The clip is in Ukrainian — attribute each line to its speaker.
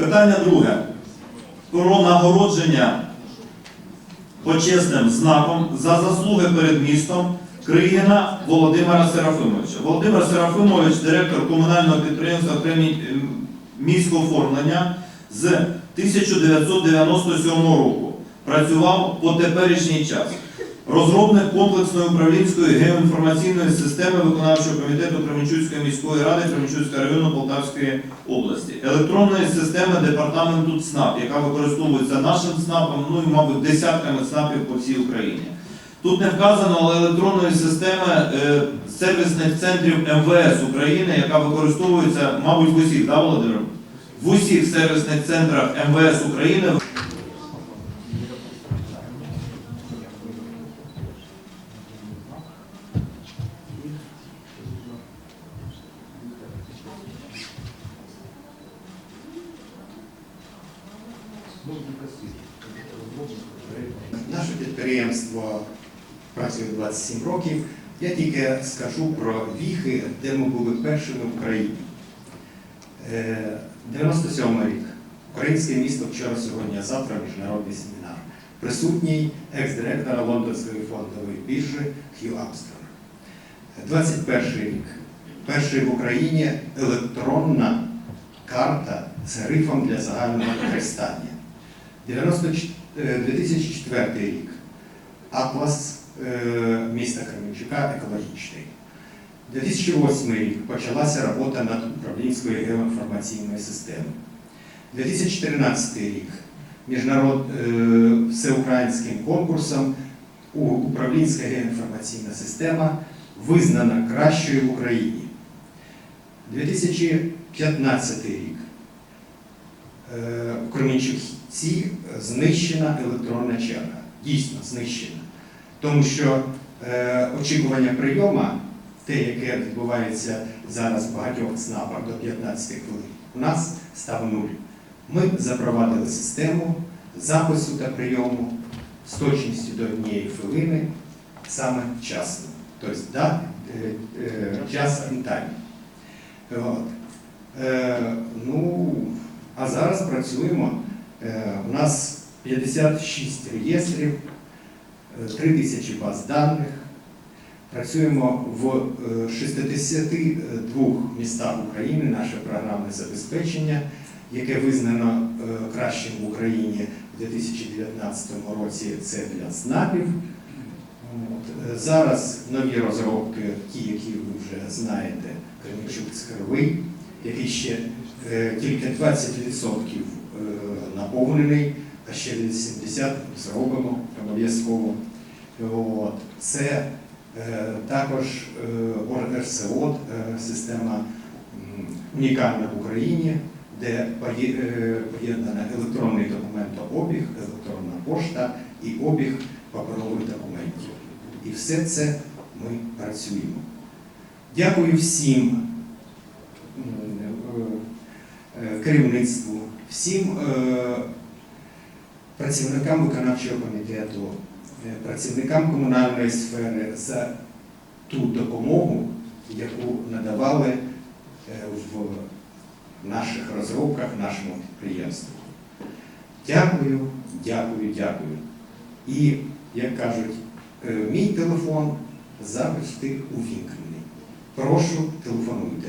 Speaker 1: Питання друге. Про нагородження почесним знаком за заслуги перед містом Кригіна Володимира Серафимовича. Володимир Серафимович, директор комунального підприємства ем, міського оформлення з 1997 року. Працював по теперішній час. Розробник комплексної управлінської геоінформаційної системи виконавчого комітету Кременчуцької міської ради Кременчуцького району Полтавської області, електронної системи департаменту ЦНАП, яка використовується нашим ЦНАПом, ну і, мабуть, десятками ЦНАПів по всій Україні. Тут не вказано, але електронної системи е, сервісних центрів МВС України, яка використовується, мабуть, в усіх, да, Володимир? В усіх сервісних центрах МВС України
Speaker 2: Наше підприємство працює 27 років. Я тільки скажу про віхи, де ми були першими в Україні. Е, 97 рік. Українське місто вчора, сьогодні, завтра міжнародний семінар. Присутній екс-директора Лондонської фондової біржі Хью Амстронг. 21 рік. Перший в Україні електронна карта з грифом для загального використання. 94 е, 2004 рік. Атлас е, міста Кременчука екологічний. 2008 рік почалася робота над управлінською геоінформаційною системою. 2014 рік міжнарод, е, всеукраїнським конкурсом управлінська геоінформаційна система визнана кращою в Україні. 2015 рік. Е, У Кременчуці знищена електронна черга. Дійсно знищена. Тому що е, очікування прийому, те, яке відбувається зараз в багатьох ЦНАПах до 15 хвилин, у нас став нуль. Ми запровадили систему запису та прийому з точністю до однієї хвилини саме вчасно. Тобто да, е, е, час in. От. Е, ну, а зараз працюємо. Е, у нас 56 реєстрів, е, 3 тисячі баз даних. Працюємо в е, 62 містах України наше програмне забезпечення, яке визнано е, кращим в Україні у 2019 році. Це для СНАПів. От. Е, Зараз нові розробки, ті, які ви вже знаєте, Кременчук цифровий, який ще е, тільки 20% е, наповнений, а ще 80% зробимо обов'язково. Це е, також е, РСО, е, система унікальна в Україні, де поє- поєднана електронний документообіг, електронна пошта і обіг паперових документів. І все це ми працюємо. Дякую всім керівництву, всім е, працівникам виконавчого комітету, е, працівникам комунальної сфери за ту допомогу, яку надавали е, в наших розробках, нашому підприємству. Дякую, дякую, дякую. І, як кажуть, е, мій телефон завжди увімкнений. Прошу, телефонуйте.